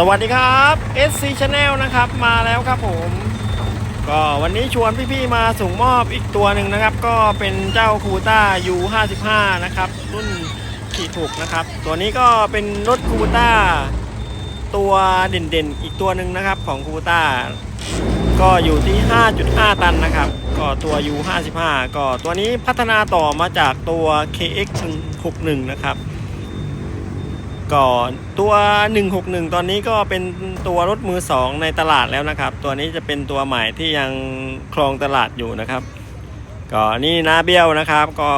สวัสดีครับ SC Channel นะครับมาแล้วครับผม ก็วันนี้ชวนพี่ๆมาส่งมอบอีกตัวหนึ่งนะครับ ก็เป็นเจ้าคูต้า U55 นะครับ รุ่นขี่ถูกนะครับ ตัวนี้ก็เป็นรถคูต้า ตัวเด่นๆ อีกตัวหนึ่งนะครับของคูต้า ก็อยู่ที่ 5.5 ตันนะครับ ก็ตัว U55 ก็ตัวนี้พัฒนาต่อมาจากตัว KX61 นะครับ ก่อนตัว 161 ตอนนี้ก็เป็นตัวรถมือ 2 ในตลาดแล้วนะครับ ตัวนี้จะเป็นตัวใหม่ที่ยังครองตลาดอยู่นะครับ ก็นี่นาเบี้ยวนะครับก็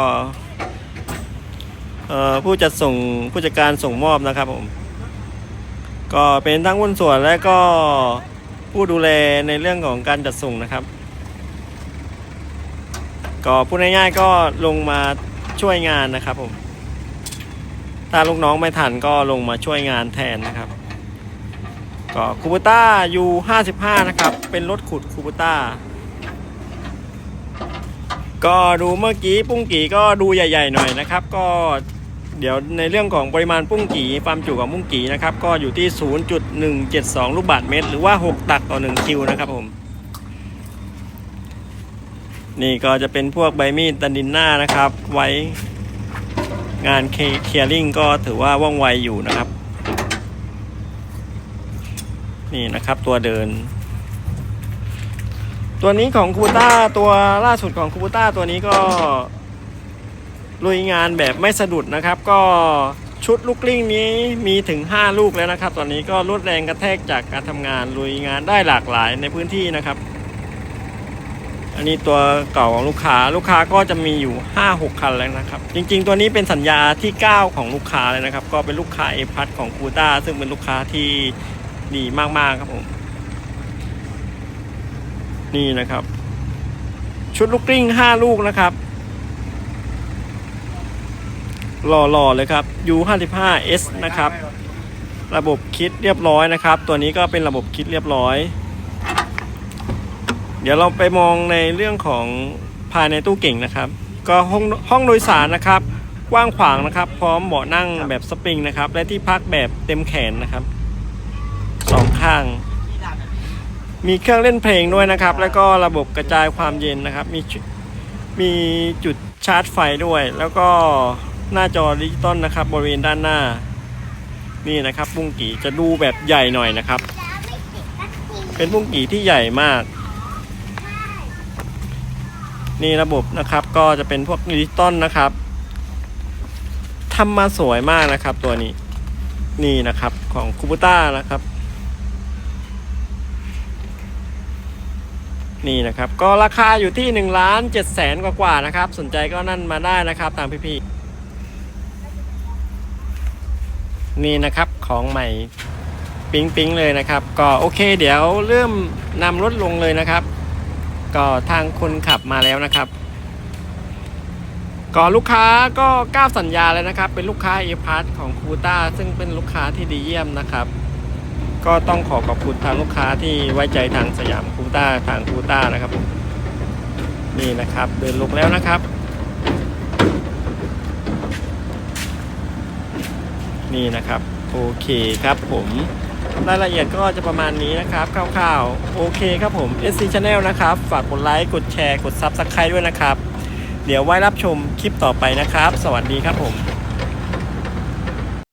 ผู้จัดส่งผู้จัดการส่งมอบนะครับผม ก็เป็นทั้งหุ้นส่วนและก็ผู้ดูแลในเรื่องของการจัดส่งนะครับ ก็พูดง่ายๆก็ลงมาช่วยงานนะครับผม ถ้าลูกน้องไม่ทันก็ลงมาช่วยงานแทนนะครับก็คูบูต้ายู55นะครับ เป็นรถขุดคูบูต้าก็ดูเมื่อกี้ปุ้งกี่ก็ดูใหญ่ ๆ หน่อยนะครับ ก็เดี๋ยวในเรื่องของปริมาณปุ้งกี่ความจุของปุ้งกี่นะครับ ก็อยู่ที่ 0.172 ลูกบาศก์เมตร หรือว่า 6 ตักต่อ 1 คิวนะครับผม นี่ก็จะเป็นพวกใบมีดตันดินหน้านะครับ ไว้ งานเคลียร์ลิงก็ถือว่าว่องไวอยู่นะครับ นี่นะครับตัวเดิน ตัวนี้ของคูต้าตัวล่าสุดของคูต้าตัวนี้ก็ลุยงานแบบไม่สะดุดนะครับ ก็ชุดลูกกลิ้งนี้มีถึง 5 ลูกแล้วนะครับ ตอนนี้ก็ลดแรงกระแทกจากการทำงานลุยงานได้หลากหลายในพื้นที่นะครับ อันนี้ตัวเก่าของลูกค้าลูกค้าก็จะมีอยู่ 5-6 คันแล้วนะครับ จริง ๆ ตัวนี้เป็นสัญญาที่ 9 ของลูกค้าเลยนะครับ ก็เป็นลูกค้าเอพัทของคูต้าซึ่งเป็นลูกค้าที่ดีมากๆครับผม นี่นะครับ ชุดลูกกลิ้ง 5 ลูกนะครับหล่อๆเลยครับ U55S นะครับ ระบบคิดเรียบร้อยนะครับ ตัวนี้ก็เป็นระบบคิดเรียบร้อย เดี๋ยวเราไปมองในเรื่องของภายในตู้เก่งนะครับ ก็ห้องห้องโดยสารนะครับ กว้างขวางนะครับ พร้อมเบาะนั่งแบบสปริงนะครับ และที่พักแบบเต็มแขนนะครับสองข้าง มีเครื่องเล่นเพลงด้วยนะครับ แล้วก็ระบบกระจายความเย็นนะครับ มีจุดมีจุดชาร์จไฟด้วย แล้วก็หน้าจอดิจิตอลนะครับ บริเวณด้านหน้า นี่นะครับบุ้งกี่จะดูแบบใหญ่หน่อยนะครับ เป็นบุ้งกี่ที่ใหญ่มาก นี่ระบบนะครับก็จะเป็นพวกดิจิตอลนะครับทำมาสวยมากนะครับตัวนี้นี่นะครับของคูบูต้านะครับ นี่นะครับ ก็ราคาอยู่ที่1นึ่งล้านเจ็ดแสนกว่าๆนะครับ สนใจก็นั่นมาได้นะครับตามพี่ๆนี่นะครับของใหม่ปิ๊งปิ๊งๆเลยนะครับ ก็โอเค เดี๋ยวเริ่มนำรถลงเลยนะครับ ก็ทางคนขับมาแล้วนะครับ ก็ลูกค้าก็ก้าวสัญญาแล้วนะครับ เป็นลูกค้าเอพาร์ทของคูต้าซึ่งเป็นลูกค้าที่ดีเยี่ยมนะครับ ก็ต้องขอขอบคุณทางลูกค้าที่ไว้ใจทางสยามคูต้าทางคูต้านะครับนี่นะครับเดินลงแล้วนะครับนี่นะครับ โอเคครับผม รายละเอียดก็จะประมาณนี้นะครับคร่าวๆ โอเคครับผม SC Channel นะครับ ฝากกดไลค์ กดแชร์ กด Subscribe ด้วยนะครับ เดี๋ยวไว้รับชมคลิปต่อไปนะครับ สวัสดีครับผม